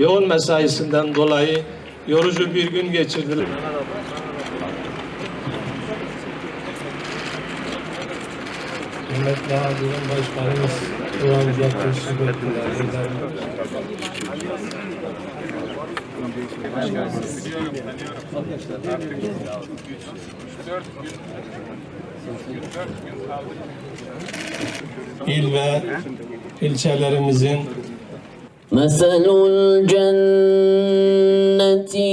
yoğun mesaisinden dolayı yorucu bir gün geçirdiler. Kıymetli Hazirun Başkanımız teşrif ettiler. İl ve ilçelerimizin مثل الجنة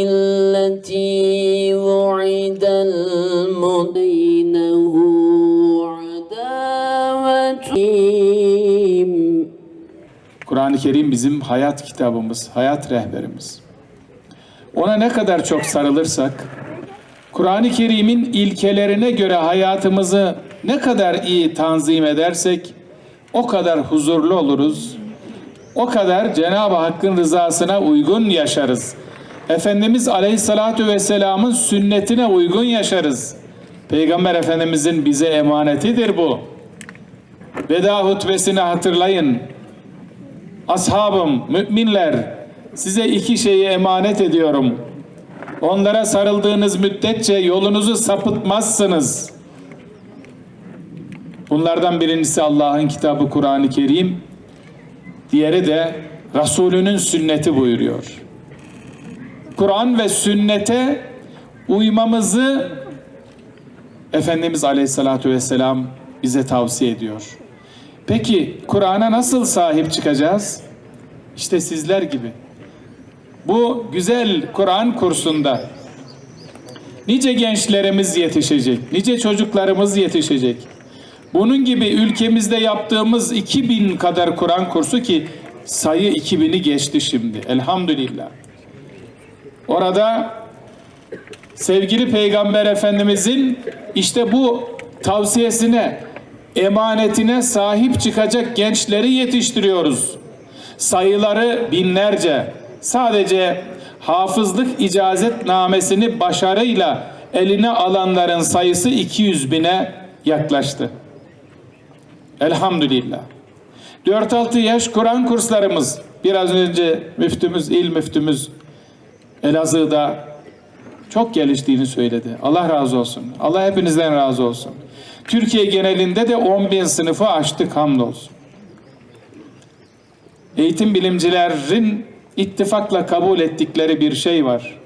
التي وعد المدينه عداوة Kur'an-ı Kerim bizim hayat kitabımız, hayat rehberimiz. Ona ne kadar çok sarılırsak, Kur'an-ı Kerim'in ilkelerine göre hayatımızı ne kadar iyi tanzim edersek, o kadar huzurlu oluruz, o kadar Cenab-ı Hakk'ın rızasına uygun yaşarız. Efendimiz Aleyhisselatü Vesselam'ın sünnetine uygun yaşarız. Peygamber Efendimizin bize emanetidir bu. Veda hutbesini hatırlayın. Ashabım, müminler, size iki şeyi emanet ediyorum. Onlara sarıldığınız müddetçe yolunuzu sapıtmazsınız. Bunlardan birincisi Allah'ın kitabı Kur'an-ı Kerim, diğeri de Resulünün sünneti buyuruyor. Kur'an ve sünnete uymamızı Efendimiz Aleyhisselatü Vesselam bize tavsiye ediyor. Peki Kur'an'a nasıl sahip çıkacağız? İşte sizler gibi. Bu güzel Kur'an kursunda nice gençlerimiz yetişecek, nice çocuklarımız yetişecek. Bunun gibi ülkemizde yaptığımız 2000 kadar Kur'an kursu ki sayı 2000'i geçti şimdi. Elhamdülillah. Orada sevgili Peygamber Efendimizin işte bu tavsiyesine, emanetine sahip çıkacak gençleri yetiştiriyoruz. Sayıları binlerce. Sadece hafızlık icazetnamesini başarıyla eline alanların sayısı 200 bine yaklaştı. Elhamdülillah. 4-6 yaş Kur'an kurslarımız biraz önce müftümüz, il müftümüz Elazığ'da çok geliştiğini söyledi. Allah razı olsun. Allah hepinizden razı olsun. Türkiye genelinde de 10 bin sınıfı açtık hamdolsun. Eğitim bilimcilerin ittifakla kabul ettikleri bir şey var.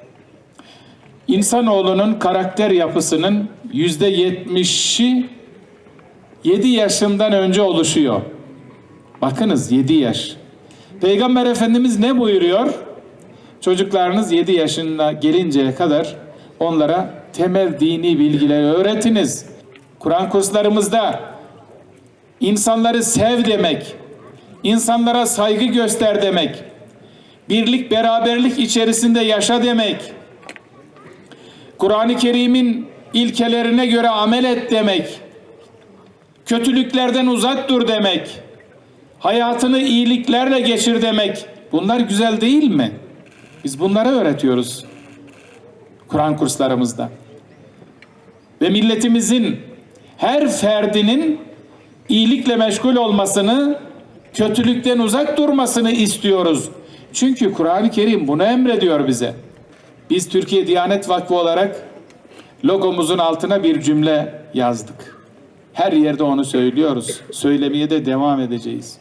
İnsanoğlunun karakter yapısının yüzde yetmişi 7 yaşından önce oluşuyor. Bakınız 7 yaş. Peygamber Efendimiz ne buyuruyor? Çocuklarınız 7 yaşına gelinceye kadar onlara temel dini bilgileri öğretiniz. Kur'an kurslarımızda insanları sev demek, insanlara saygı göster demek, birlik beraberlik içerisinde yaşa demek, Kur'an-ı Kerim'in ilkelerine göre amel et demek, kötülüklerden uzak dur demek, hayatını iyiliklerle geçir demek. Bunlar güzel değil mi? Biz bunları öğretiyoruz Kur'an kurslarımızda. Ve milletimizin her ferdinin iyilikle meşgul olmasını, kötülükten uzak durmasını istiyoruz. Çünkü Kur'an-ı Kerim bunu emrediyor bize. Biz Türkiye Diyanet Vakfı olarak logomuzun altına bir cümle yazdık. Her yerde onu söylüyoruz. Söylemeye de devam edeceğiz.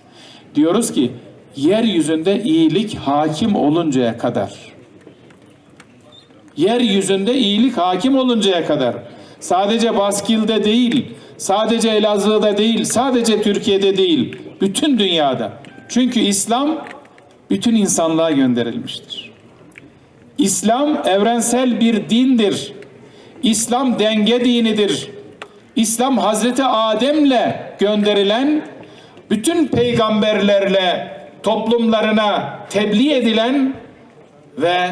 Diyoruz ki yeryüzünde iyilik hakim oluncaya kadar yeryüzünde iyilik hakim oluncaya kadar sadece Baskil'de değil, sadece Elazığ'da değil, sadece Türkiye'de değil, bütün dünyada. Çünkü İslam bütün insanlığa gönderilmiştir. İslam evrensel bir dindir. İslam denge dinidir. İslam Hazreti Adem'le gönderilen bütün peygamberlerle toplumlarına tebliğ edilen ve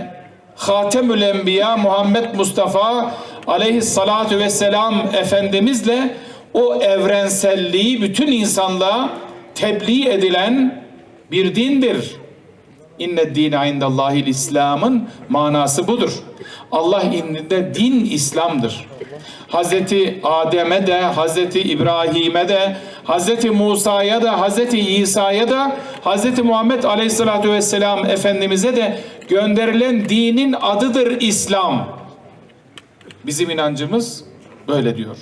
Hatemül Enbiya Muhammed Mustafa aleyhissalatu vesselam Efendimizle o evrenselliği bütün insanlığa tebliğ edilen bir dindir. İnne dine indallahil İslam'ın manası budur. Allah indinde din İslam'dır. Hazreti Adem'e de, Hazreti İbrahim'e de, Hazreti Musa'ya da Hazreti İsa'ya da Hazreti Muhammed Aleyhisselatü Vesselam Efendimiz'e de gönderilen dinin adıdır İslam. Bizim inancımız böyle diyor.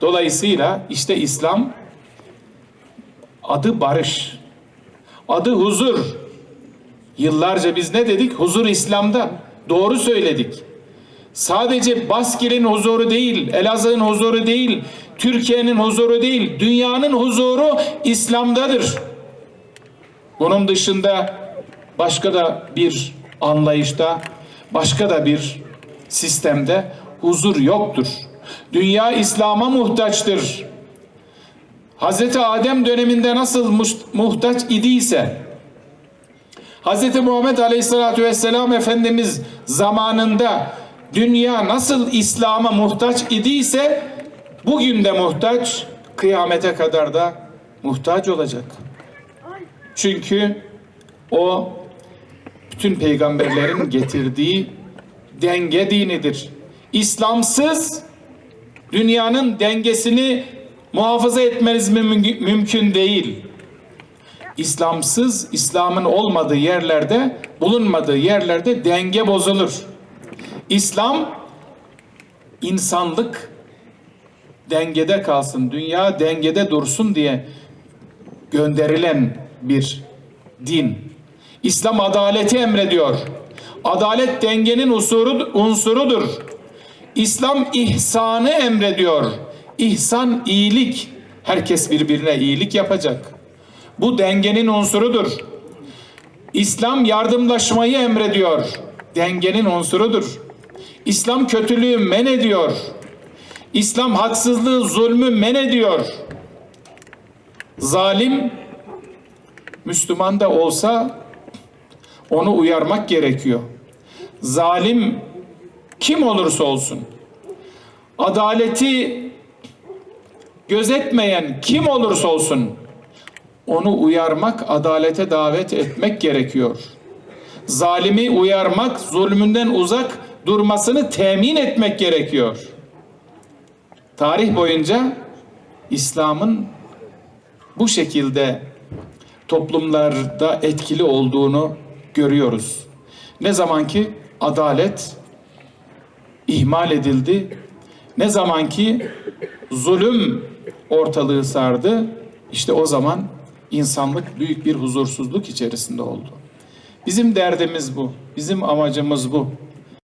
Dolayısıyla işte İslam adı barış, adı huzur. Yıllarca biz ne dedik? Huzur İslam'da. Doğru söyledik. Sadece Baskil'in huzuru değil, Elazığ'ın huzuru değil, Türkiye'nin huzuru değil, dünyanın huzuru İslam'dadır. Bunun dışında başka da bir anlayışta, başka da bir sistemde huzur yoktur. Dünya İslam'a muhtaçtır. Hazreti Adem döneminde nasıl muhtaç idiyse, Hazreti Muhammed Aleyhisselatü Vesselam Efendimiz zamanında dünya nasıl İslam'a muhtaç idiyse bugün de muhtaç, kıyamete kadar da muhtaç olacak. Çünkü o bütün peygamberlerin getirdiği denge dinidir. İslamsız dünyanın dengesini muhafaza etmeniz müm- mümkün değil. İslamsız, İslam'ın olmadığı yerlerde, bulunmadığı yerlerde denge bozulur. İslam, insanlık dengede kalsın, dünya dengede dursun diye gönderilen bir din. İslam adaleti emrediyor. Adalet dengenin usuru, unsurudur. İslam ihsanı emrediyor. İhsan iyilik. Herkes birbirine iyilik yapacak. Bu dengenin unsurudur. İslam yardımlaşmayı emrediyor. Dengenin unsurudur. İslam kötülüğü men ediyor. İslam haksızlığı, zulmü men ediyor. Zalim Müslüman da olsa onu uyarmak gerekiyor. Zalim kim olursa olsun adaleti gözetmeyen kim olursa olsun onu uyarmak, adalete davet etmek gerekiyor. Zalimi uyarmak, zulmünden uzak durmasını temin etmek gerekiyor. Tarih boyunca İslam'ın bu şekilde toplumlarda etkili olduğunu görüyoruz. Ne zaman ki adalet ihmal edildi, ne zaman ki zulüm ortalığı sardı, işte o zaman insanlık büyük bir huzursuzluk içerisinde oldu. Bizim derdimiz bu, bizim amacımız bu.